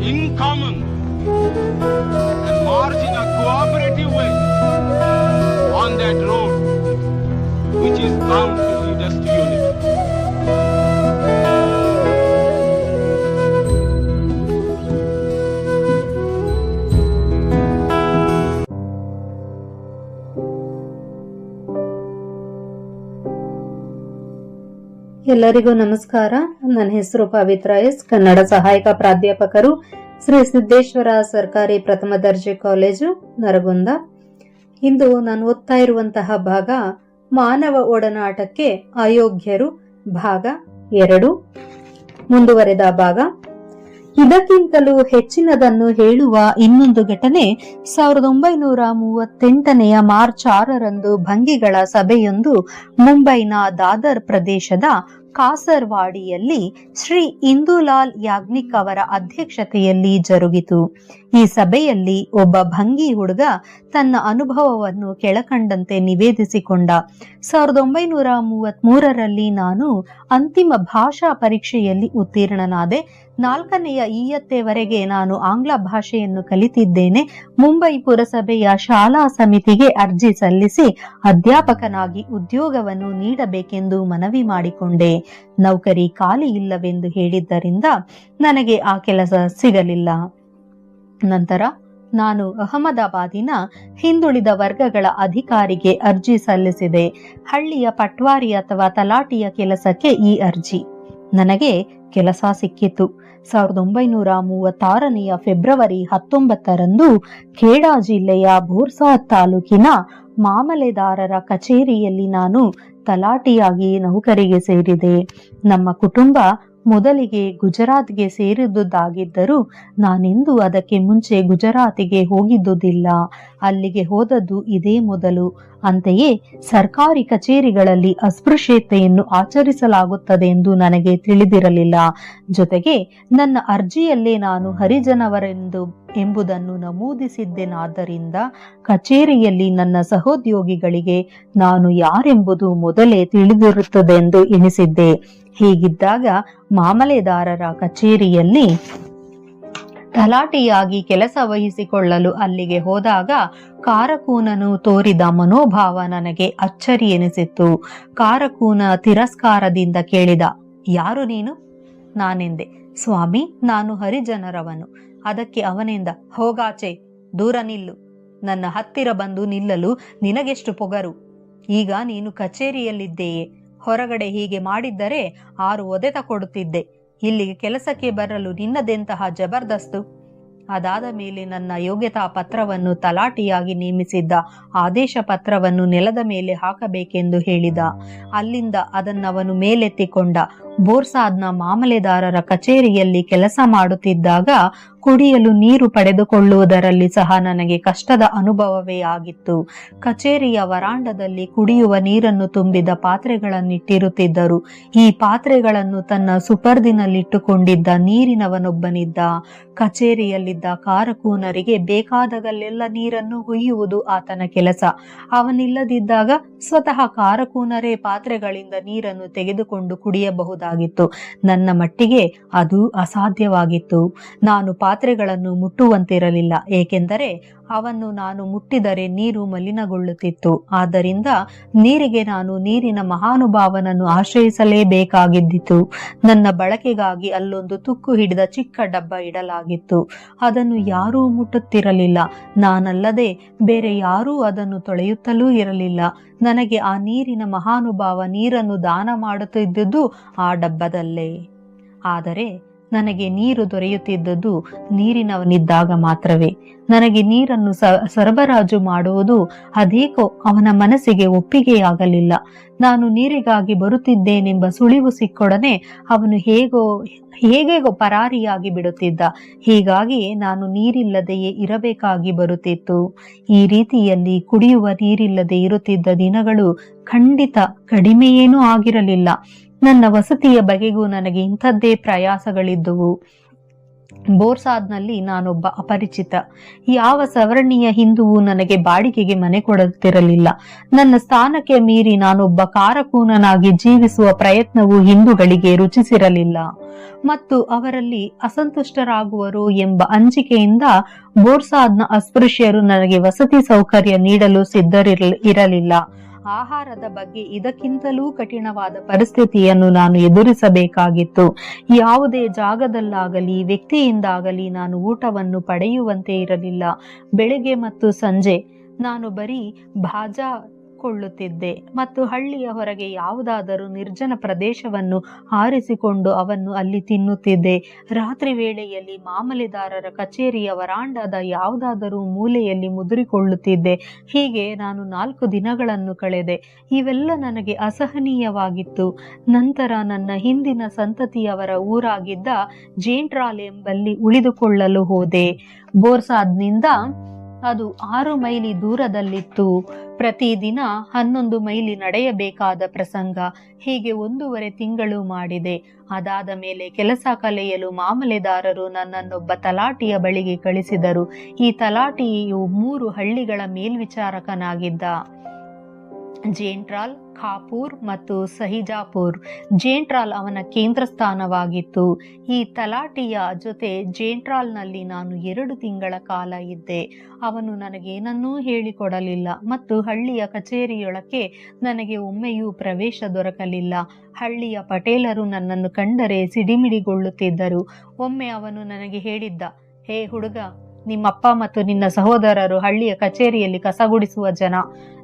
in common and march in a cooperative way on that road which is bound ಎಲ್ಲರಿಗೂ ನಮಸ್ಕಾರ. ನನ್ನ ಹೆಸರು ಪವಿತ್ರ S. Kannada ಸಹಾಯಕ ಪ್ರಾಧ್ಯಾಪಕರು ಶ್ರೀ ಸಿದ್ದೇಶ್ವರ ಸರ್ಕಾರಿ ಪ್ರಥಮ ದರ್ಜೆ ಕಾಲೇಜು ನರಗುಂದ. ಇಂದು ನಾನು ಓದ್ತಾ ಇರುವಂತಹ ಭಾಗ ಮಾನವ ಒಡನಾಟಕ್ಕೆ ಅಯೋಗ್ಯರು ಭಾಗ ಎರಡು. ಮುಂದುವರೆದ ಭಾಗ. ಇದಕ್ಕಿಂತಲೂ ಹೆಚ್ಚಿನದನ್ನು ಹೇಳುವ ಇನ್ನೊಂದು ಘಟನೆ ಸಾವಿರದ ಒಂಬೈನೂರ ಮೂವತ್ತೆಂಟನೆಯ ಮಾರ್ಚ್ ಆರರಂದು ಭಂಗಿಗಳ ಸಭೆಯೊಂದು ಮುಂಬೈನ ದಾದರ್ ಪ್ರದೇಶದ ಕಾಸರ್ವಾಡಿಯಲ್ಲಿ ಶ್ರೀ ಇಂದುಲಾಲ್ ಯಾಜ್ಞಿಕ್ ಅವರ ಅಧ್ಯಕ್ಷತೆಯಲ್ಲಿ ಜರುಗಿತು. ಈ ಸಭೆಯಲ್ಲಿ ಒಬ್ಬ ಭಂಗಿ ಹುಡುಗ ತನ್ನ ಅನುಭವವನ್ನು ಕೆಳಕಂಡಂತೆ ನಿವೇದಿಸಿಕೊಂಡ. ಸಾವಿರದ ಒಂಬೈನೂರ ಮೂವತ್ತ್ ಮೂರರಲ್ಲಿ ನಾನು ಅಂತಿಮ ಭಾಷಾ ಪರೀಕ್ಷೆಯಲ್ಲಿ ಉತ್ತೀರ್ಣನಾದೆ. ನಾಲ್ಕನೆಯ ಈಯತ್ತೆವರೆಗೆ ನಾನು ಆಂಗ್ಲ ಭಾಷೆಯನ್ನು ಕಲಿತಿದ್ದೇನೆ. ಮುಂಬೈ ಪುರಸಭೆಯ ಶಾಲಾ ಸಮಿತಿಗೆ ಅರ್ಜಿ ಸಲ್ಲಿಸಿ ಅಧ್ಯಾಪಕನಾಗಿ ಉದ್ಯೋಗವನ್ನು ನೀಡಬೇಕೆಂದು ಮನವಿ ಮಾಡಿಕೊಂಡೆ. ನೌಕರಿ ಖಾಲಿ ಇಲ್ಲವೆಂದು ಹೇಳಿದ್ದರಿಂದ ನನಗೆ ಆ ಕೆಲಸ ಸಿಗಲಿಲ್ಲ. ನಂತರ ನಾನು ಅಹಮದಾಬಾದಿನ ಹಿಂದುಳಿದ ವರ್ಗಗಳ ಅಧಿಕಾರಿಗೆ ಅರ್ಜಿ ಸಲ್ಲಿಸಿದೆ. ಹಳ್ಳಿಯ ಪಟ್ವಾರಿ ಅಥವಾ ತಲಾಟಿಯ ಕೆಲಸಕ್ಕೆ ಈ ಅರ್ಜಿ. ನನಗೆ ಕೆಲಸ ಸಿಕ್ಕಿತು. ಸಾವಿರದ ಒಂಬೈನೂರ ಮೂವತ್ತಾರನೆಯ ಫೆಬ್ರವರಿ ಹತ್ತೊಂಬತ್ತರಂದು ಖೇಡಾ ಜಿಲ್ಲೆಯ ಬೋರ್ಸಾ ತಾಲೂಕಿನ ಮಾಮಲೆದಾರರ ಕಚೇರಿಯಲ್ಲಿ ನಾನು ತಲಾಟಿಯಾಗಿ ನೌಕರಿಗೆ ಸೇರಿದೆ. ನಮ್ಮ ಕುಟುಂಬ ಮೊದಲಿಗೆ ಗುಜರಾತ್ಗೆ ಸೇರಿದುದಾಗಿದ್ದರೂ ನಾನೆಂದು ಅದಕ್ಕೆ ಮುಂಚೆ ಗುಜರಾತಿಗೆ ಹೋಗಿದ್ದುದಿಲ್ಲ. ಅಲ್ಲಿಗೆ ಹೋದದ್ದು ಇದೇ ಮೊದಲು. ಅಂತೆಯೇ ಸರ್ಕಾರಿ ಕಚೇರಿಗಳಲ್ಲಿ ಅಸ್ಪೃಶ್ಯತೆಯನ್ನು ಆಚರಿಸಲಾಗುತ್ತದೆ ಎಂದು ನನಗೆ ತಿಳಿದಿರಲಿಲ್ಲ. ಜೊತೆಗೆ ನನ್ನ ಅರ್ಜಿಯಲ್ಲೇ ನಾನು ಹರಿಜನವರೆಂದು ಎಂಬುದನ್ನು ನಮೂದಿಸಿದ್ದೇನಾದ್ದರಿಂದ ಕಚೇರಿಯಲ್ಲಿ ನನ್ನ ಸಹೋದ್ಯೋಗಿಗಳಿಗೆ ನಾನು ಯಾರೆಂಬುದು ಮೊದಲೇ ತಿಳಿದಿರುತ್ತದೆಂದು ಎಣಿಸಿದ್ದೆ. ಹೀಗಿದ್ದಾಗ ಮಾಮಲೆದಾರರ ಕಚೇರಿಯಲ್ಲಿ ತಲಾಟಿಯಾಗಿ ಕೆಲಸ ವಹಿಸಿಕೊಳ್ಳಲು ಅಲ್ಲಿಗೆ ಹೋದಾಗ ಕಾರಕೂನನು ತೋರಿದ ಮನೋಭಾವ ನನಗೆ ಅಚ್ಚರಿ ಎನಿಸಿತ್ತು. ಕಾರಕೂನ ತಿರಸ್ಕಾರದಿಂದ ಕೇಳಿದ, ಯಾರು ನೀನು? ನಾನೆಂದೆ. ಸ್ವಾಮಿ, ನಾನು ಹರಿಜನರವನು. ಅದಕ್ಕೆ ಅವನಿಂದ, ಹೋಗಾಚೆ, ದೂರ ನಿಲ್ಲು. ನನ್ನ ಹತ್ತಿರ ಬಂದು ನಿಲ್ಲಲು ನಿನಗೆಷ್ಟು ಪೊಗರು. ಈಗ ನೀನು ಕಚೇರಿಯಲ್ಲಿದ್ದೆಯೇ. ಹೊರಗಡೆ ಹೀಗೆ ಮಾಡಿದ್ದರೆ ಆರು ಒದೆತ ಕೊಡುತ್ತಿದ್ದೆ. ಇಲ್ಲಿಗೆ ಕೆಲಸಕ್ಕೆ ಬರಲು ನಿನ್ನದೆಂತಹ ಜಬರ್ದಸ್ತು? ಅದಾದ ಮೇಲೆ ನನ್ನ ಯೋಗ್ಯತಾ ಪತ್ರವನ್ನು ತಲಾಟಿಯಾಗಿ ನೇಮಿಸಿದ್ದ ಆದೇಶ ಪತ್ರವನ್ನು ನೆಲದ ಮೇಲೆ ಹಾಕಬೇಕೆಂದು ಹೇಳಿದ. ಅಲ್ಲಿಂದ ಅದನ್ನವನು ಮೇಲೆತ್ತಿಕೊಂಡ. ಬೋರ್ಸಾದ್ನ ಮಾಮಲೆದಾರರ ಕಚೇರಿಯಲ್ಲಿ ಕೆಲಸ ಮಾಡುತ್ತಿದ್ದಾಗ ಕುಡಿಯಲು ನೀರು ಪಡೆದುಕೊಳ್ಳುವುದರಲ್ಲಿ ಸಹ ನನಗೆ ಕಷ್ಟದ ಅನುಭವವೇ ಆಗಿತ್ತು. ಕಚೇರಿಯ ವರಾಂಡದಲ್ಲಿ ಕುಡಿಯುವ ನೀರನ್ನು ತುಂಬಿದ ಪಾತ್ರೆಗಳನ್ನಿಟ್ಟಿರುತ್ತಿದ್ದರು. ಈ ಪಾತ್ರೆಗಳನ್ನು ತನ್ನ ಸುಪರ್ದಿನಲ್ಲಿಟ್ಟುಕೊಂಡಿದ್ದ ನೀರಿನವನೊಬ್ಬನಿದ್ದ. ಕಚೇರಿಯಲ್ಲಿದ್ದ ಕಾರಕೂನರಿಗೆ ಬೇಕಾದಗಲ್ಲೆಲ್ಲ ನೀರನ್ನು ಹುಯ್ಯುವುದು ಆತನ ಕೆಲಸ. ಅವನಿಲ್ಲದಿದ್ದಾಗ ಸ್ವತಃ ಕಾರಕೂನರೇ ಪಾತ್ರೆಗಳಿಂದ ನೀರನ್ನು ತೆಗೆದುಕೊಂಡು ಕುಡಿಯಬಹುದಾಗಿತ್ತು ನನ್ನ ಮಟ್ಟಿಗೆ ಅದು ಅಸಾಧ್ಯವಾಗಿತ್ತು. ನಾನು ಪಾತ್ರೆಗಳನ್ನು ಮುಟ್ಟುವಂತಿರಲಿಲ್ಲ ಏಕೆಂದರೆ ಅವನ್ನು ನಾನು ಮುಟ್ಟಿದರೆ ನೀರು ಮಲಿನಗೊಳ್ಳುತ್ತಿತ್ತು. ಆದ್ದರಿಂದ ನೀರಿಗೆ ನಾನು ನೀರಿನ ಮಹಾನುಭಾವನನ್ನು ಆಶ್ರಯಿಸಲೇಬೇಕಾಗಿದ್ದಿತು. ನನ್ನ ಬಳಕೆಗಾಗಿ ಅಲ್ಲೊಂದು ತುಕ್ಕು ಹಿಡಿದ ಚಿಕ್ಕ ಡಬ್ಬ ಇಡಲಾಗಿತ್ತು. ಅದನ್ನು ಯಾರೂ ಮುಟ್ಟುತ್ತಿರಲಿಲ್ಲ. ನಾನಲ್ಲದೆ ಬೇರೆ ಯಾರೂ ಅದನ್ನು ತೊಳೆಯುತ್ತಲೂ ಇರಲಿಲ್ಲ. ನನಗೆ ಆ ನೀರಿನ ಮಹಾನುಭಾವ ನೀರನ್ನು ದಾನ ಮಾಡುತ್ತಿದ್ದುದು ಆ ಡಬ್ಬದಲ್ಲೇ. ಆದರೆ ನನಗೆ ನೀರು ದೊರೆಯುತ್ತಿದ್ದದ್ದು ನೀರಿನವನಿದ್ದಾಗ ಮಾತ್ರವೇ. ನನಗೆ ನೀರನ್ನು ಸರಬರಾಜು ಮಾಡುವುದು ಅದೇಕೋ ಅವನ ಮನಸ್ಸಿಗೆ ಒಪ್ಪಿಗೆಯಾಗಲಿಲ್ಲ. ನಾನು ನೀರಿಗಾಗಿ ಬರುತ್ತಿದ್ದೇನೆಂಬ ಸುಳಿವು ಸಿಕ್ಕೊಡನೆ ಅವನು ಹೇಗೋ, ಹೇಗೆಗೋ ಪರಾರಿಯಾಗಿ ಬಿಡುತ್ತಿದ್ದ. ಹೀಗಾಗಿ ನಾನು ನೀರಿಲ್ಲದೆಯೇ ಇರಬೇಕಾಗಿ ಬರುತ್ತಿತ್ತು. ಈ ರೀತಿಯಲ್ಲಿ ಕುಡಿಯುವ ನೀರಿಲ್ಲದೆ ಇರುತ್ತಿದ್ದ ದಿನಗಳು ಖಂಡಿತ ಕಡಿಮೆಯೇನೂ ಆಗಿರಲಿಲ್ಲ. ನನ್ನ ವಸತಿಯ ಬಗೆಗೂ ನನಗೆ ಇಂಥದ್ದೇ ಪ್ರಯಾಸಗಳಿದ್ದುವು. ಬೋರ್ಸಾದ್ನಲ್ಲಿ ನಾನೊಬ್ಬ ಅಪರಿಚಿತ. ಯಾವ ಸವರ್ಣೀಯ ಹಿಂದುವು ನನಗೆ ಬಾಡಿಗೆಗೆ ಮನೆ ಕೊಡುತ್ತಿರಲಿಲ್ಲ ನನ್ನ ಸ್ಥಾನಕ್ಕೆ ಮೀರಿ ನಾನೊಬ್ಬ ಕಾರಕೂನನಾಗಿ ಜೀವಿಸುವ ಪ್ರಯತ್ನವು ಹಿಂದೂಗಳಿಗೆ ರುಚಿಸಿರಲಿಲ್ಲ. ಮತ್ತು ಅವರಲ್ಲಿ ಅಸಂತುಷ್ಟರಾಗುವರು ಎಂಬ ಅಂಜಿಕೆಯಿಂದ ಬೋರ್ಸಾದ್ನ ಅಸ್ಪೃಶ್ಯರು ನನಗೆ ವಸತಿ ಸೌಕರ್ಯ ನೀಡಲು ಸಿದ್ಧರಿರ ಇರಲಿಲ್ಲ. ಆಹಾರದ ಬಗ್ಗೆ ಇದಕ್ಕಿಂತಲೂ ಕಠಿಣವಾದ ಪರಿಸ್ಥಿತಿಯನ್ನು ನಾನು ಎದುರಿಸಬೇಕಾಗಿತ್ತು. ಯಾವುದೇ ಜಾಗದಲ್ಲಾಗಲಿ, ವ್ಯಕ್ತಿಯಿಂದಾಗಲಿ ನಾನು ಊಟವನ್ನು ಪಡೆಯುವಂತೆ ಇರಲಿಲ್ಲ. ಬೆಳಗ್ಗೆ ಮತ್ತು ಸಂಜೆ ನಾನು ಬರೀ ಭಾಜಾ ಕೊಳ್ಳುತ್ತಿದ್ದೆ. ಮತ್ತು ಹಳ್ಳಿಯ ಹೊರಗೆ ಯಾವುದಾದರೂ ನಿರ್ಜನ ಪ್ರದೇಶವನ್ನು ಆರಿಸಿಕೊಂಡು ಅವನ್ನು ಅಲ್ಲಿ ತಿನ್ನುತ್ತಿದ್ದೆ. ರಾತ್ರಿ ವೇಳೆಯಲ್ಲಿ ಮಾಮಲೆದಾರರ ಕಚೇರಿಯ ವರಾಂಡದ ಯಾವುದಾದರೂ ಮೂಲೆಯಲ್ಲಿ ಮುದುರಿಕೊಳ್ಳುತ್ತಿದ್ದೆ. ಹೀಗೆ ನಾನು ನಾಲ್ಕು ದಿನಗಳನ್ನು ಕಳೆದೆ. ಇವೆಲ್ಲ ನನಗೆ ಅಸಹನೀಯವಾಗಿತ್ತು. ನಂತರ ನನ್ನ ಹಿಂದಿನ ಸಂತತಿಯವರ ಊರಾಗಿದ್ದ ಜೇಂಟ್ರಾಲ್ ಎಂಬಲ್ಲಿ ಉಳಿದುಕೊಳ್ಳಲು ಹೋದೆ. ಬೋರ್ಸಾದ್ನಿಂದ ಅದು ಆರು ಮೈಲಿ ದೂರದಲ್ಲಿತ್ತು. ಪ್ರತಿದಿನ ಹನ್ನೊಂದು ಮೈಲಿ ನಡೆಯಬೇಕಾದ ಪ್ರಸಂಗ ಹೀಗೆ ಒಂದೂವರೆ ತಿಂಗಳು ಮಾಡಿದೆ. ಅದಾದ ಮೇಲೆ ಕೆಲಸ ಕಲೆಯಲು ಮಾಮಲೆದಾರರು ನನ್ನನ್ನೊಬ್ಬ ತಲಾಟಿಯ ಬಳಿಗೆ ಕಳಿಸಿದರು. ಈ ತಲಾಟಿಯು ಮೂರು ಹಳ್ಳಿಗಳ ಮೇಲ್ವಿಚಾರಕನಾಗಿದ್ದ. ಜೇಂಟ್ರಾಲ್, ಖಾಪೂರ್ ಮತ್ತು ಸಹಿಜಾಪುರ್. ಜೇಂಟ್ರಾಲ್ ಅವನ ಕೇಂದ್ರ ಸ್ಥಾನವಾಗಿತ್ತು ಈ ತಲಾಟಿಯ ಜೊತೆ ಜೇಂಟ್ರಾಲ್ನಲ್ಲಿ ನಾನು ಎರಡು ತಿಂಗಳ ಕಾಲ ಇದ್ದೆ. ಅವನು ನನಗೇನನ್ನೂ ಹೇಳಿಕೊಡಲಿಲ್ಲ ಮತ್ತು ಹಳ್ಳಿಯ ಕಚೇರಿಯೊಳಕ್ಕೆ ನನಗೆ ಒಮ್ಮೆಯೂ ಪ್ರವೇಶ ದೊರಕಲಿಲ್ಲ. ಹಳ್ಳಿಯ ಪಟೇಲರು ನನ್ನನ್ನು ಕಂಡರೆ ಸಿಡಿಮಿಡಿಗೊಳ್ಳುತ್ತಿದ್ದರು. ಒಮ್ಮೆ ಅವನು ನನಗೆ ಹೇಳಿದ್ದ, ಹೇ ಹುಡುಗ, ನಿಮ್ಮಪ್ಪ ಮತ್ತು ನಿನ್ನ ಸಹೋದರರು ಹಳ್ಳಿಯ ಕಚೇರಿಯಲ್ಲಿ ಕಸಗುಡಿಸುವ ಜನ.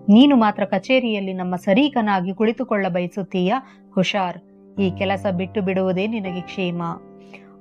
ನೀನು ಮಾತ್ರ ಕಚೇರಿಯಲ್ಲಿ ನಮ್ಮ ಸರೀಕನಾಗಿ ಕುಳಿತುಕೊಳ್ಳ ಬಯಸುತ್ತೀಯಾ ಹುಷಾರ್. ಈ ಕೆಲಸ ಬಿಟ್ಟು ಬಿಡುವುದೇ ನಿನಗೆ ಕ್ಷೇಮ.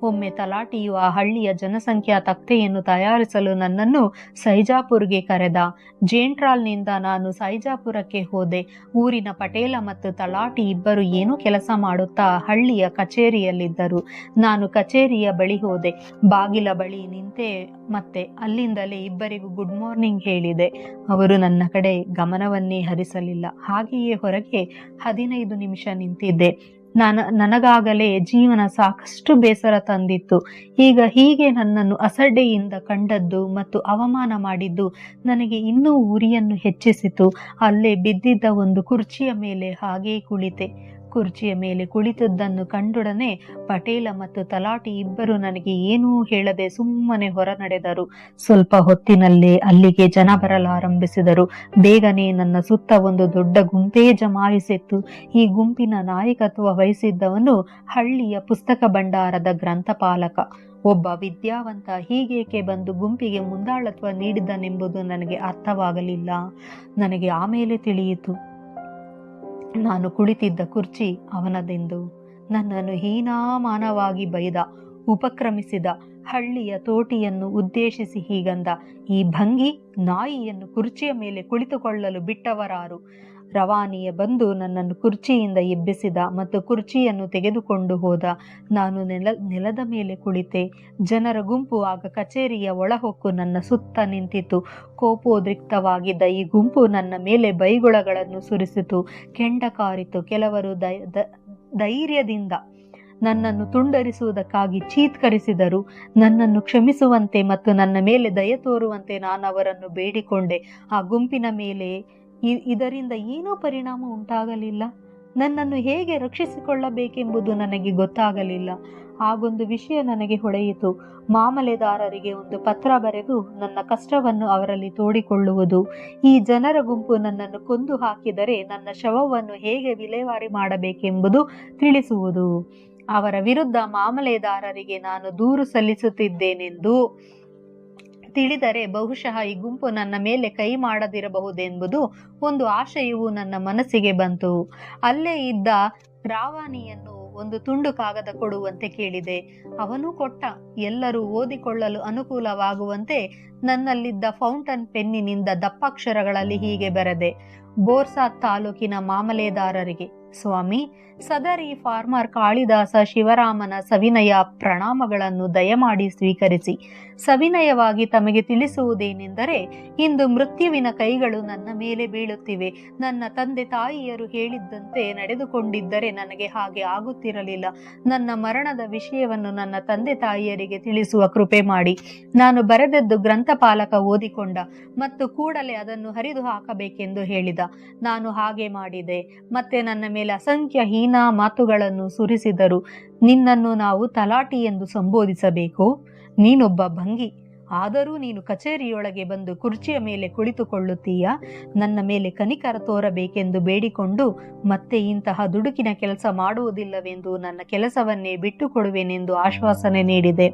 ಒಮ್ಮೆ ತಲಾಟಿಯು ಆ ಹಳ್ಳಿಯ ಜನಸಂಖ್ಯಾ ತಕ್ತೆಯನ್ನು ತಯಾರಿಸಲು ನನ್ನನ್ನು ಸೈಜಾಪುರ್ಗೆ ಕರೆದ. ಜೇಂಟ್ರಾಲ್ನಿಂದ ನಾನು ಸೈಜಾಪುರಕ್ಕೆ ಹೋದೆ. ಊರಿನ ಪಟೇಲ ಮತ್ತು ತಲಾಟಿ ಇಬ್ಬರು ಏನು ಕೆಲಸ ಮಾಡುತ್ತಾ ಹಳ್ಳಿಯ ಕಚೇರಿಯಲ್ಲಿದ್ದರು. ನಾನು ಕಚೇರಿಯ ಬಳಿ ಹೋದೆ. ಬಾಗಿಲ ಬಳಿ ನಿಂತೆ ಮತ್ತೆ ಅಲ್ಲಿಂದಲೇ ಇಬ್ಬರಿಗೂ ಗುಡ್ ಮಾರ್ನಿಂಗ್ ಹೇಳಿದೆ. ಅವರು ನನ್ನ ಕಡೆ ಗಮನವನ್ನೇ ಹರಿಸಲಿಲ್ಲ. ಹಾಗೆಯೇ ಹೊರಗೆ ಹದಿನೈದು ನಿಮಿಷ ನಿಂತಿದ್ದೆ. ನಾನು, ನನಗಾಗಲೇ ಜೀವನ ಸಾಕಷ್ಟು ಬೇಸರ ತಂದಿತ್ತು. ಈಗ ಹೀಗೆ ನನ್ನನ್ನು ಅಸಡ್ಡೆಯಿಂದ ಕಂಡದ್ದು ಮತ್ತು ಅವಮಾನ ಮಾಡಿದ್ದು ನನಗೆ ಇನ್ನೂ ಉರಿಯನ್ನು ಹೆಚ್ಚಿಸಿತು. ಅಲ್ಲೇ ಬಿದ್ದಿದ್ದ ಒಂದು ಕುರ್ಚಿಯ ಮೇಲೆ ಹಾಗೇ ಕುಳಿತೆ. ಕುರ್ಚಿಯ ಮೇಲೆ ಕುಳಿತದ್ದನ್ನು ಕಂಡೊಡನೆ ಪಟೇಲ ಮತ್ತು ತಲಾಟಿ ಇಬ್ಬರು ನನಗೆ ಏನೂ ಹೇಳದೆ ಸುಮ್ಮನೆ ಹೊರ ನಡೆದರು ಸ್ವಲ್ಪ ಹೊತ್ತಿನಲ್ಲೇ ಅಲ್ಲಿಗೆ ಜನ ಬರಲಾರಂಭಿಸಿದರು. ಬೇಗನೆ ನನ್ನ ಸುತ್ತ ಒಂದು ದೊಡ್ಡ ಗುಂಪೇ ಜಮಾಯಿಸಿತ್ತು. ಈ ಗುಂಪಿನ ನಾಯಕತ್ವ ವಹಿಸಿದ್ದವನು ಹಳ್ಳಿಯ ಪುಸ್ತಕ ಭಂಡಾರದ ಗ್ರಂಥಪಾಲಕ. ಒಬ್ಬ ವಿದ್ಯಾವಂತ ಹೀಗೇಕೆ ಬಂದು ಗುಂಪಿಗೆ ಮುಂದಾಳತ್ವ ನೀಡಿದನೆಂಬುದು ನನಗೆ ಅರ್ಥವಾಗಲಿಲ್ಲ. ನನಗೆ ಆಮೇಲೆ ತಿಳಿಯಿತು. ನಾನು ಕುಳಿತಿದ್ದ ಕುರ್ಚಿ ಅವನದೆಂದು. ನನ್ನನ್ನು ಹೀನಾಮಾನವಾಗಿ ಬೈದ, ಉಪಕ್ರಮಿಸಿದ, ಹಳ್ಳಿಯ ತೋಟಿಯನ್ನು ಉದ್ದೇಶಿಸಿ ಹೀಗಂದ, ಈ ಭಂಗಿ ನಾಯಿಯನ್ನು ಕುರ್ಚಿಯ ಮೇಲೆ ಕುಳಿತುಕೊಳ್ಳಲು ಬಿಟ್ಟವರಾರು. ರವಾನಿಯ ಬಂದು ನನ್ನನ್ನು ಕುರ್ಚಿಯಿಂದ ಎಬ್ಬಿಸಿದ ಮತ್ತು ಕುರ್ಚಿಯನ್ನು ತೆಗೆದುಕೊಂಡು ಹೋದ. ನಾನು ನೆಲ, ನೆಲದ ಮೇಲೆ ಕುಳಿತೆ. ಜನರ ಗುಂಪು ಆಗ ಕಚೇರಿಯ ಒಳಹೊಕ್ಕು ನನ್ನ ಸುತ್ತ ನಿಂತಿತು. ಕೋಪೋದ್ರಿಕ್ತವಾಗಿದ್ದ ಈ ಗುಂಪು ನನ್ನ ಮೇಲೆ ಬೈಗುಳಗಳನ್ನು ಸುರಿಸಿತು. ಕೆಂಡ ಕಾರಿತು. ಕೆಲವರು ಧೈರ್ಯದಿಂದ ನನ್ನನ್ನು ತುಂಡರಿಸುವುದಕ್ಕಾಗಿ ಚೀತ್ಕರಿಸಿದರು. ನನ್ನನ್ನು ಕ್ಷಮಿಸುವಂತೆ ಮತ್ತು ನನ್ನ ಮೇಲೆ ದಯ ತೋರುವಂತೆ ನಾನು ಅವರನ್ನು ಬೇಡಿಕೊಂಡೆ. ಆ ಗುಂಪಿನ ಮೇಲೆ ಇದರಿಂದ ಏನೂ ಪರಿಣಾಮ ಉಂಟಾಗಲಿಲ್ಲ. ನನ್ನನ್ನು ಹೇಗೆ ರಕ್ಷಿಸಿಕೊಳ್ಳಬೇಕೆಂಬುದು ನನಗೆ ಗೊತ್ತಾಗಲಿಲ್ಲ. ಆಗೊಂದು ವಿಷಯ ನನಗೆ ಹೊಳೆಯಿತು. ಮಾಮಲೆದಾರರಿಗೆ ಒಂದು ಪತ್ರ ಬರೆದು ನನ್ನ ಕಷ್ಟವನ್ನು ಅವರಲ್ಲಿ ತೋಡಿಕೊಳ್ಳುವುದು. ಈ ಜನರ ಗುಂಪು ನನ್ನನ್ನು ಕೊಂದು ಹಾಕಿದರೆ ನನ್ನ ಶವವನ್ನು ಹೇಗೆ ವಿಲೇವಾರಿ ಮಾಡಬೇಕೆಂಬುದು ತಿಳಿಸುವುದು. ಅವರ ವಿರುದ್ಧ ಮಾಮಲೆದಾರರಿಗೆ ನಾನು ದೂರು ಸಲ್ಲಿಸುತ್ತಿದ್ದೇನೆಂದು ತಿಳಿದರೆ ಬಹುಶಃ ಈ ಗುಂಪು ನನ್ನ ಮೇಲೆ ಕೈ ಮಾಡದಿರಬಹುದೆಂಬುದು ಒಂದು ಆಶಯವು ನನ್ನ ಮನಸ್ಸಿಗೆ ಬಂತು. ಅಲ್ಲೇ ಇದ್ದ ರಾವಾನಿಯನ್ನು ಒಂದು ತುಂಡು ಕಾಗದ ಕೊಡುವಂತೆ ಕೇಳಿದೆ. ಅವನು ಕೊಟ್ಟ ಎಲ್ಲರೂ ಓದಿಕೊಳ್ಳಲು ಅನುಕೂಲವಾಗುವಂತೆ ನನ್ನಲ್ಲಿದ್ದ ಫೌಂಟನ್ ಪೆನ್ನಿನಿಂದ ದಪ್ಪಾಕ್ಷರಗಳಲ್ಲಿ ಹೀಗೆ ಬರೆದೆ ಬೋರ್ಸಾ ತಾಲೂಕಿನ ಮಾಮಲೆದಾರರಿಗೆ, ಸ್ವಾಮಿ ಸದರಿ ಫಾರ್ಮರ್ ಕಾಳಿದಾಸ ಶಿವರಾಮನ ಸವಿನಯ ಪ್ರಣಾಮಗಳನ್ನು ದಯಮಾಡಿ ಸ್ವೀಕರಿಸಿ. ಸವಿನಯವಾಗಿ ತಮಗೆ ತಿಳಿಸುವುದೇನೆಂದರೆ, ಇಂದು ಮೃತ್ಯುವಿನ ಕೈಗಳು ನನ್ನ ಮೇಲೆ ಬೀಳುತ್ತಿವೆ. ನನ್ನ ತಂದೆ ತಾಯಿಯರು ಹೇಳಿದ್ದಂತೆ ನಡೆದುಕೊಂಡಿದ್ದರೆ ನನಗೆ ಹಾಗೆ ಆಗುತ್ತಿರಲಿಲ್ಲ. ನನ್ನ ಮರಣದ ವಿಷಯವನ್ನು ನನ್ನ ತಂದೆ ತಾಯಿಯರಿಗೆ ತಿಳಿಸುವ ಕೃಪೆ ಮಾಡಿ. ನಾನು ಬರೆದದ್ದು ಗ್ರಂಥಪಾಲಕ ಓದಿಕೊಂಡ ಮತ್ತು ಕೂಡಲೇ ಅದನ್ನು ಹರಿದು ಹಾಕಬೇಕೆಂದು ಹೇಳಿದ. ನಾನು ಹಾಗೆ ಮಾಡಿದೆ. ಮತ್ತೆ ನನ್ನ ಮೇಲೆ ಅಸಂಖ್ಯ ಹೀನ ಮಾತುಗಳನ್ನು ಸುರಿಸಿದರು. ನಿನ್ನನ್ನು ನಾವು ತಲಾಟಿ ಎಂದು ಸಂಬೋಧಿಸಬೇಕು. ನೀನೊಬ್ಬ ಭಂಗಿ. ಆದರೂ ನೀನು ಕಚೇರಿಯೊಳಗೆ ಬಂದು ಕುರ್ಚಿಯ ಮೇಲೆ ಕುಳಿತುಕೊಳ್ಳುತ್ತೀಯ? ನನ್ನ ಮೇಲೆ ಕನಿಕರ ತೋರಬೇಕೆಂದು ಬೇಡಿಕೊಂಡು ಮತ್ತೆ ಇಂತಹ ದುಡುಕಿನ ಕೆಲಸ ಮಾಡುವುದಿಲ್ಲವೆಂದು ನನ್ನ ಕೆಲಸವನ್ನೇ ಬಿಟ್ಟುಕೊಡುವೆನೆಂದು ಆಶ್ವಾಸನೆ ನೀಡಿದೆ.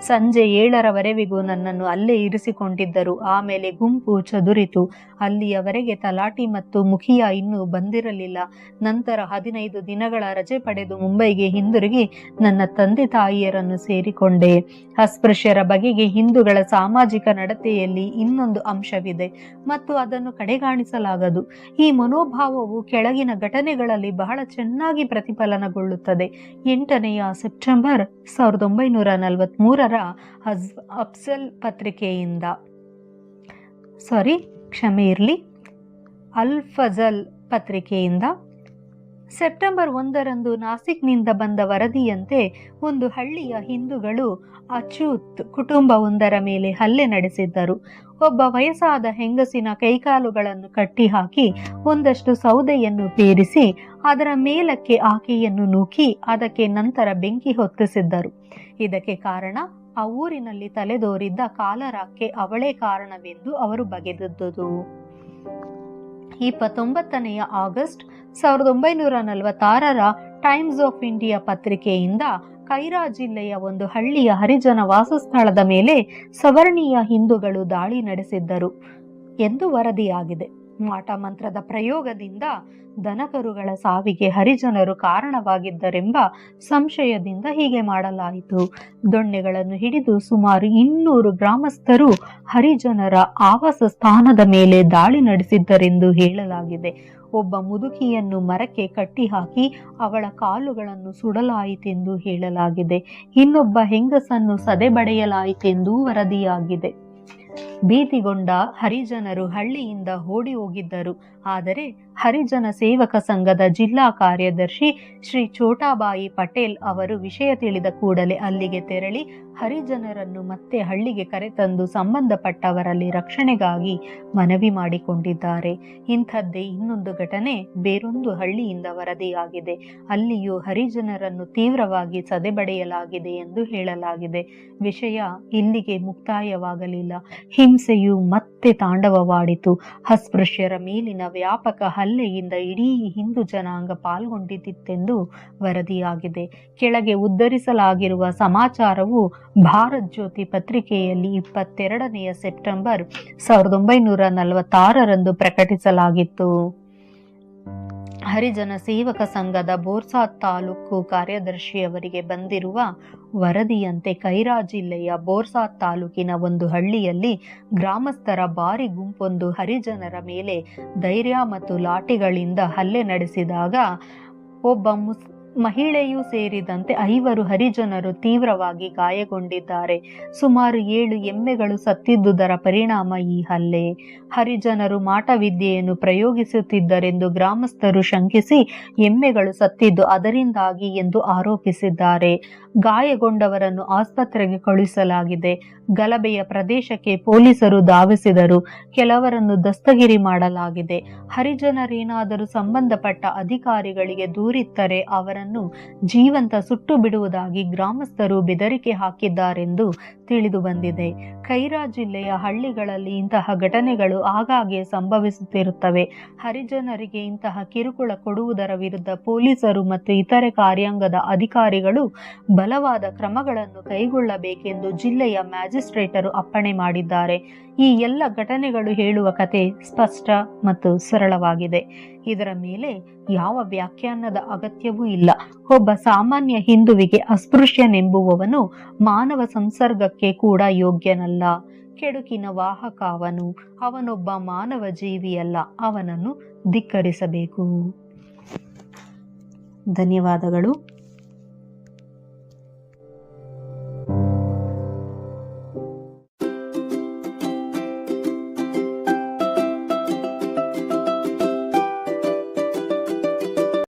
ಸಂಜೆ ಏಳರವರೆವಿಗೂ ನನ್ನನ್ನು ಅಲ್ಲೇ ಇರಿಸಿಕೊಂಡಿದ್ದರು. ಆಮೇಲೆ ಗುಂಪು ಚದುರಿತು. ಅಲ್ಲಿಯವರೆಗೆ ತಲಾಟಿ ಮತ್ತು ಮುಖಿಯ ಇನ್ನೂ ಬಂದಿರಲಿಲ್ಲ. ನಂತರ ಹದಿನೈದು ದಿನಗಳ ರಜೆ ಪಡೆದು ಮುಂಬೈಗೆ ಹಿಂದಿರುಗಿ ನನ್ನ ತಂದೆ ತಾಯಿಯರನ್ನು ಸೇರಿಕೊಂಡೆ. ಅಸ್ಪೃಶ್ಯರ ಬಗೆಗೆ ಹಿಂದೂಗಳ ಸಾಮಾಜಿಕ ನಡತೆಯಲ್ಲಿ ಇನ್ನೊಂದು ಅಂಶವಿದೆ ಮತ್ತು ಅದನ್ನು ಕಡೆಗಾಣಿಸಲಾಗದು. ಈ ಮನೋಭಾವವು ಕೆಳಗಿನ ಘಟನೆಗಳಲ್ಲಿ ಬಹಳ ಚೆನ್ನಾಗಿ ಪ್ರತಿಫಲನಗೊಳ್ಳುತ್ತದೆ. ಎಂಟನೆಯ ಸೆಪ್ಟೆಂಬರ್ ಸಾವಿರದ ಒಂಬೈನೂರ ನಲವತ್ಮೂರರ ಅಫ್ಸಲ್ ಪತ್ರಿಕೆಯಿಂದ. ಸಾರಿ, ಕ್ಷಮೆ ಇರಲಿ. ಅಲ್ ಫಜಲ್ ಪತ್ರಿಕೆಯಿಂದ. ಸೆಪ್ಟೆಂಬರ್ ಒಂದರಂದು ನಾಸಿಕ್ನಿಂದ ಬಂದ ವರದಿಯಂತೆ ಒಂದು ಹಳ್ಳಿಯ ಹಿಂದೂಗಳು ಅಚ್ಯುತ್ ಕುಟುಂಬವೊಂದರ ಮೇಲೆ ಹಲ್ಲೆ ನಡೆಸಿದ್ದರು. ಒಬ್ಬ ವಯಸ್ಸಾದ ಹೆಂಗಸಿನ ಕೈಕಾಲುಗಳನ್ನು ಕಟ್ಟಿಹಾಕಿ ಒಂದಷ್ಟು ಸೌದೆಯನ್ನು ಪೇರಿಸಿ ಅದರ ಮೇಲಕ್ಕೆ ಆಕೆಯನ್ನು ನೂಕಿ ಅದಕ್ಕೆ ನಂತರ ಬೆಂಕಿ ಹೊತ್ತಿಸಿದ್ದರು. ಇದಕ್ಕೆ ಕಾರಣ ಆ ಊರಿನಲ್ಲಿ ತಲೆದೋರಿದ್ದ ಕಾಲರಾಕ್ಕೆ ಅವಳೇ ಕಾರಣವೆಂದು ಅವರು ಬಗೆದಿದ್ದುದು. ಇಪ್ಪತ್ತೊಂಬತ್ತನೆಯ ಆಗಸ್ಟ್ ಸಾವಿರದ ಒಂಬೈನೂರ ನಲವತ್ತಾರರ ಟೈಮ್ಸ್ ಆಫ್ ಇಂಡಿಯಾ ಪತ್ರಿಕೆಯಿಂದ ಕೈರಾ ಜಿಲ್ಲೆಯ ಒಂದು ಹಳ್ಳಿಯ ಹರಿಜನ ವಾಸಸ್ಥಳದ ಮೇಲೆ ಸವರ್ಣೀಯ ಹಿಂದೂಗಳು ದಾಳಿ ನಡೆಸಿದ್ದರು ಎಂದು ವರದಿಯಾಗಿದೆ. ಮಾಟ ಮಂತ್ರದ ಪ್ರಯೋಗದಿಂದ ದನಕರುಗಳ ಸಾವಿಗೆ ಹರಿಜನರು ಕಾರಣವಾಗಿದ್ದರೆಂಬ ಸಂಶಯದಿಂದ ಹೀಗೆ ಮಾಡಲಾಯಿತು. ದೊಣ್ಣೆಗಳನ್ನು ಹಿಡಿದು ಸುಮಾರು ಇನ್ನೂರು ಗ್ರಾಮಸ್ಥರು ಹರಿಜನರ ಆವಾಸ ಸ್ಥಾನದ ಮೇಲೆ ದಾಳಿ ನಡೆಸಿದ್ದರೆಂದು ಹೇಳಲಾಗಿದೆ. ಒಬ್ಬ ಮುದುಕಿಯನ್ನು ಮರಕ್ಕೆ ಕಟ್ಟಿಹಾಕಿ ಅವಳ ಕಾಲುಗಳನ್ನು ಸುಡಲಾಯಿತೆಂದು ಹೇಳಲಾಗಿದೆ. ಇನ್ನೊಬ್ಬ ಹೆಂಗಸನ್ನು ಸದೆಬಡೆಯಲಾಯಿತೆಂದೂ ವರದಿಯಾಗಿದೆ. ಭೀತಿಗೊಂಡ ಹರಿಜನರು ಹಳ್ಳಿಯಿಂದ ಓಡಿ ಹೋಗಿದ್ದರು. ಆದರೆ ಹರಿಜನ ಸೇವಕ ಸಂಘದ ಜಿಲ್ಲಾ ಕಾರ್ಯದರ್ಶಿ ಶ್ರೀ ಛೋಟಾಬಾಯಿ ಪಟೇಲ್ ಅವರು ವಿಷಯ ತಿಳಿದ ಕೂಡಲೇ ಅಲ್ಲಿಗೆ ತೆರಳಿ ಹರಿಜನರನ್ನು ಮತ್ತೆ ಹಳ್ಳಿಗೆ ಕರೆತಂದು ಸಂಬಂಧಪಟ್ಟವರಲ್ಲಿ ರಕ್ಷಣೆಗಾಗಿ ಮನವಿ ಮಾಡಿಕೊಂಡಿದ್ದಾರೆ. ಇಂಥದ್ದೇ ಇನ್ನೊಂದು ಘಟನೆ ಬೇರೊಂದು ಹಳ್ಳಿಯಿಂದ ವರದಿಯಾಗಿದೆ. ಅಲ್ಲಿಯೂ ಹರಿಜನರನ್ನು ತೀವ್ರವಾಗಿ ಸದೆಬಡೆಯಲಾಗಿದೆ ಎಂದು ಹೇಳಲಾಗಿದೆ. ವಿಷಯ ಇಲ್ಲಿಗೆ ಮುಕ್ತಾಯವಾಗಲಿಲ್ಲ. ಹಿಂಸೆಯು ಮತ್ತೆ ತಾಂಡವವಾಡಿತು. ಅಸ್ಪೃಶ್ಯರ ಮೇಲಿನ ವ್ಯಾಪಕ ಹಲ್ಲೆಯಿಂದ ಇಡೀ ಹಿಂದೂ ಜನಾಂಗ ಪಾಲ್ಗೊಂಡಿದ್ದಿತ್ತೆಂದು ವರದಿಯಾಗಿದೆ. ಕೆಳಗೆ ಉದ್ಧರಿಸಲಾಗಿರುವ ಸಮಾಚಾರವು ಭಾರತ್ ಜ್ಯೋತಿ ಪತ್ರಿಕೆಯಲ್ಲಿ ಇಪ್ಪತ್ತೆರಡನೆಯ ಸೆಪ್ಟೆಂಬರ್ ಸಾವಿರದ ಒಂಬೈನೂರ ನಲವತ್ತಾರರಂದು ಪ್ರಕಟಿಸಲಾಗಿತ್ತು. ಹರಿಜನ ಸೇವಕ ಸಂಘದ ಬೋರ್ಸಾ ತಾಲೂಕು ಕಾರ್ಯದರ್ಶಿಯವರಿಗೆ ಬಂದಿರುವ ವರದಿಯಂತೆ ಕೈರಾ ಜಿಲ್ಲೆಯ ಬೋರ್ಸಾ ತಾಲೂಕಿನ ಒಂದು ಹಳ್ಳಿಯಲ್ಲಿ ಗ್ರಾಮಸ್ಥರ ಭಾರಿ ಗುಂಪೊಂದು ಹರಿಜನರ ಮೇಲೆ ಧೈರ್ಯ ಮತ್ತು ಲಾಠಿಗಳಿಂದ ಹಲ್ಲೆ ನಡೆಸಿದಾಗ ಒಬ್ಬ ಮುಸ್ ಮಹಿಳೆಯೂ ಸೇರಿದಂತೆ ಐವರು ಹರಿಜನರು ತೀವ್ರವಾಗಿ ಗಾಯಗೊಂಡಿದ್ದಾರೆ. ಸುಮಾರು ಏಳು ಎಮ್ಮೆಗಳು ಸತ್ತಿದ್ದುದರ ಪರಿಣಾಮ ಈ ಹಲ್ಲೆ. ಹರಿಜನರು ಮಾಟವಿದ್ಯೆಯನ್ನು ಪ್ರಯೋಗಿಸುತ್ತಿದ್ದರೆಂದು ಗ್ರಾಮಸ್ಥರು ಶಂಕಿಸಿ ಎಮ್ಮೆಗಳು ಸತ್ತಿದ್ದು ಅದರಿಂದಾಗಿ ಎಂದು ಆರೋಪಿಸಿದ್ದಾರೆ. ಗಾಯಗೊಂಡವರನ್ನು ಆಸ್ಪತ್ರೆಗೆ ಕಳುಹಿಸಲಾಗಿದೆ. ಗಲಭೆಯ ಪ್ರದೇಶಕ್ಕೆ ಪೊಲೀಸರು ಧಾವಿಸಿದರು. ಕೆಲವರನ್ನು ದಸ್ತಗಿರಿ ಮಾಡಲಾಗಿದೆ. ಹರಿಜನರೇನಾದರೂ ಸಂಬಂಧಪಟ್ಟ ಅಧಿಕಾರಿಗಳಿಗೆ ದೂರಿತ್ತರೆ ಅವರನ್ನು ಜೀವಂತ ಸುಟ್ಟು ಬಿಡುವುದಾಗಿ ಗ್ರಾಮಸ್ಥರು ಬೆದರಿಕೆ ಹಾಕಿದ್ದಾರೆಂದು ತಿಳಿದು ಬಂದಿದೆ. ಖೈರಾ ಜಿಲ್ಲೆಯ ಹಳ್ಳಿಗಳಲ್ಲಿ ಇಂತಹ ಘಟನೆಗಳು ಆಗಾಗ್ಗೆ ಸಂಭವಿಸುತ್ತಿರುತ್ತವೆ. ಹರಿಜನರಿಗೆ ಇಂತಹ ಕಿರುಕುಳ ಕೊಡುವುದರ ವಿರುದ್ಧ ಪೊಲೀಸರು ಮತ್ತು ಇತರೆ ಕಾರ್ಯಾಂಗದ ಅಧಿಕಾರಿಗಳು ಬಲವಾದ ಕ್ರಮಗಳನ್ನು ಕೈಗೊಳ್ಳಬೇಕೆಂದು ಜಿಲ್ಲೆಯ ಮ್ಯಾಜಿಸ್ಟ್ರೇಟರು ಅಪ್ಪಣೆ ಮಾಡಿದ್ದಾರೆ. ಈ ಎಲ್ಲ ಘಟನೆಗಳು ಹೇಳುವ ಕತೆ ಸ್ಪಷ್ಟ ಮತ್ತು ಸರಳವಾಗಿದೆ. ಇದರ ಮೇಲೆ ಯಾವ ವ್ಯಾಖ್ಯಾನದ ಅಗತ್ಯವೂ ಇಲ್ಲ. ಒಬ್ಬ ಸಾಮಾನ್ಯ ಹಿಂದುವಿಗೆ ಅಸ್ಪೃಶ್ಯನೆಂಬುವವನು ಮಾನವ ಸಂಸರ್ಗಕ್ಕೆ ಕೂಡ ಯೋಗ್ಯನಲ್ಲ. ಕೆಡುಕಿನ ವಾಹಕ ಅವನು. ಅವನೊಬ್ಬ ಮಾನವ ಜೀವಿಯಲ್ಲ. ಅವನನ್ನು ಧಿಕ್ಕರಿಸಬೇಕು. ಧನ್ಯವಾದಗಳು.